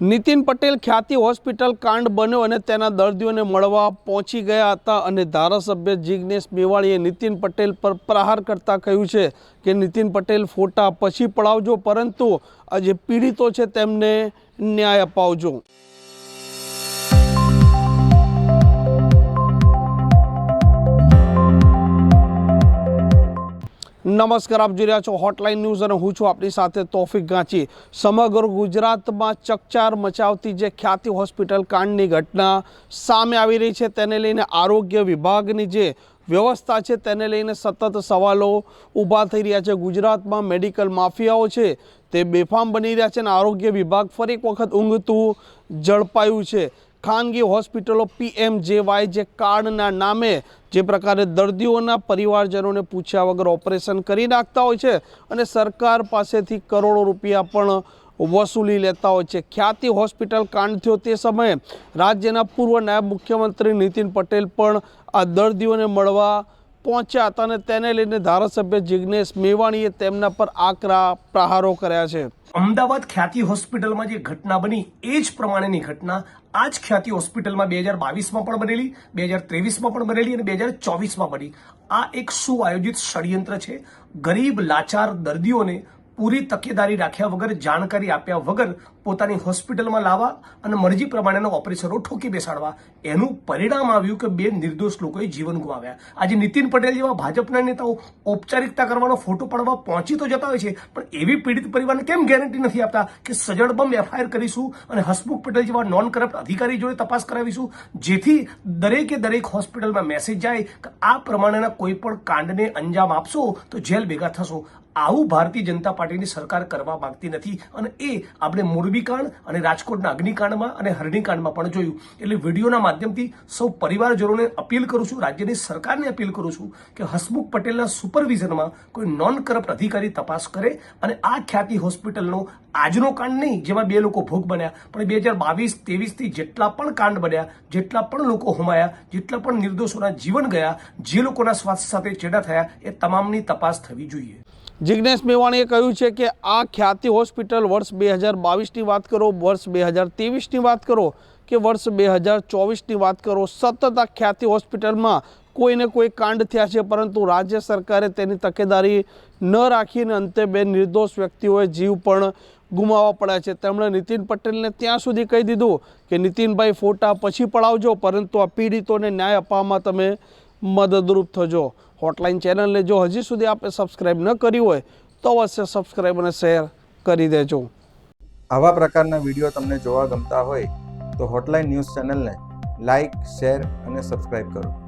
નીતિન પટેલ ખ્યાતિ હોસ્પિટલ કાંડ બન્યો અને તેના દર્દીઓને મળવા પહોંચી ગયા હતા અને ધારાસભ્ય જિજ્ઞેશ મેવાણીએ નીતિન પટેલ પર પ્રહાર કરતા કહ્યું છે કે નીતિન પટેલ ફોટા પછી પડાવજો, પરંતુ આ જે પીડિતો છે તેમને ન્યાય અપાવજો. નમસ્કાર, આપ જોઈ રહ્યા છો હોટલાઇન ન્યૂઝ અને હું છું આપની સાથે તોફિક ગાંચી. સમગ્ર ગુજરાતમાં ચકચાર મચાવતી જે ખ્યાતિ હોસ્પિટલ કાંડની ઘટના સામે આવી રહી છે, તેને લઈને આરોગ્ય વિભાગની જે વ્યવસ્થા છે, તેને લઈને સતત સવાલો ઊભા થઈ રહ્યા છે. ગુજરાતમાં મેડિકલ માફિયાઓ છે, તે બેફામ બની રહ્યા છે અને આરોગ્ય વિભાગ ફરી એક વખત ઊંઘતું ઝડપાયું છે. ખાનગી હોસ્પિટલો પીએમજેવાય જે કાર્ડના નામે જે પ્રકારે દર્દીઓના પરિવારજનોને પૂછ્યા વગર ઓપરેશન કરી નાખતા હોય છે અને સરકાર પાસેથી કરોડો રૂપિયા પણ વસૂલી લેતા હોય છે. ખ્યાતિ હોસ્પિટલ કાંડ થયો તે સમયે રાજ્યના પૂર્વ નાયબ મુખ્યમંત્રી નીતિન પટેલ પણ આ દર્દીઓને મળવા પહોંચ્યા હતા અને તેને લઈને ધારાસભ્ય જિજ્ઞેશ મેવાણીએ તેમના પર આકરા પ્રહારો કર્યા છે. અમદાવાદ ખ્યાતિ હોસ્પિટલમાં જે ઘટના બની, એ જ પ્રમાણેની ઘટના આ જ ખ્યાતિ હોસ્પિટલમાં બે હજાર બાવીસમાં પણ બનેલી, બે હજાર ત્રેવીસમાં પણ બનેલી અને બે હજાર ચોવીસમાં બની. આ એક સુઆયોજિત ષડયંત્ર છે. ગરીબ, લાચાર દર્દીઓને પૂરી તકેદારી રાખ્યા વગર, જાણકારી આપ્યા વગર પોતાની હોસ્પિટલમાં લાવવા અને મરજી પ્રમાણેના ઓપરેશનો ઠોકી બેસાડવા. એનું પરિણામ આવ્યું કે બે નિર્દોષ લોકોએ જીવન ગુમાવ્યા. આજે નીતિન પટેલ જેવા ભાજપના નેતાઓ ઔપચારિકતા કરવાનો ફોટો પાડવા પહોંચી તો જતા હોય છે, પણ એવી પીડિત પરિવારને કેમ ગેરંટી નથી આપતા કે સજળબમ એફઆઈઆર કરીશું અને હસમુખ પટેલ જેવા નોન કરપ્ટ અધિકારી જોડે તપાસ કરાવીશું? જેથી દરેકે દરેક હોસ્પિટલમાં મેસેજ જાય કે આ પ્રમાણેના કોઈ પણ કાંડને અંજામ આપશો તો જેલ ભેગા થશો. આવું ભારતીય જનતા પાર્ટીની સરકાર કરવા માંગતી નથી અને એ આપણે મોરબી કાંડ અને રાજકોટના અગ્નિકાંડમાં અને હરણીકાંડમાં પણ જોયું. એટલે વિડીયોના માધ્યમથી સૌ પરિવારજનોને અપીલ કરું છું, રાજ્યની સરકારને અપીલ કરું છું કે હસમુખ પટેલના સુપરવિઝનમાં કોઈ નોન કરપ્ટ અધિકારી તપાસ કરે અને આ ખ્યાતિ હોસ્પિટલનો આજનો કાંડ નહીં, જેમાં બે લોકો ભોગ બન્યા. પણ બે હજાર બાવીસ, ત્રેવીસથી જેટલા પણ કાંડ બન્યા, જેટલા પણ લોકો હોમાયા, જેટલા પણ નિર્દોષોના જીવન ગયા, જે લોકોના સ્વાસ્થ્ય સાથે ચેડા થયા, એ તમામની તપાસ થવી જોઈએ. જિજ્ઞેશ મેવાણીએ કહ્યું છે કે આ ખ્યાતિ હોસ્પિટલ વર્ષ બે હજાર બાવીસની વાત કરો, વર્ષ બે હજાર ત્રેવીસની વાત કરો કે વર્ષ બે હજાર ચોવીસની વાત કરો, સતત આ ખ્યાતિ હોસ્પિટલમાં કોઈને કોઈ કાંડ થયા છે, પરંતુ રાજ્ય સરકારે તેની તકેદારી ન રાખીને અંતે બે નિર્દોષ વ્યક્તિઓએ જીવ પણ ગુમાવવા પડ્યા છે. તેમણે નીતિન પટેલને ત્યાં સુધી કહી દીધું કે, નીતિનભાઈ, ફોટા પછી પડાવજો, પરંતુ આ પીડિતોને ન્યાય અપાવવામાં તમે મદદરૂપ થજો. હોટલાઇન ચેનલને જો હજી સુધી આપે સબસ્ક્રાઈબ ન કરી હોય, તો અવશ્ય સબસ્ક્રાઈબ અને શેર કરી દેજો. આવા પ્રકારના વીડિયો તમને જોવા ગમતા હોય, તો હોટલાઇન ન્યૂઝ ચેનલને લાઇક શેર અને સબસ્ક્રાઇબ કરો.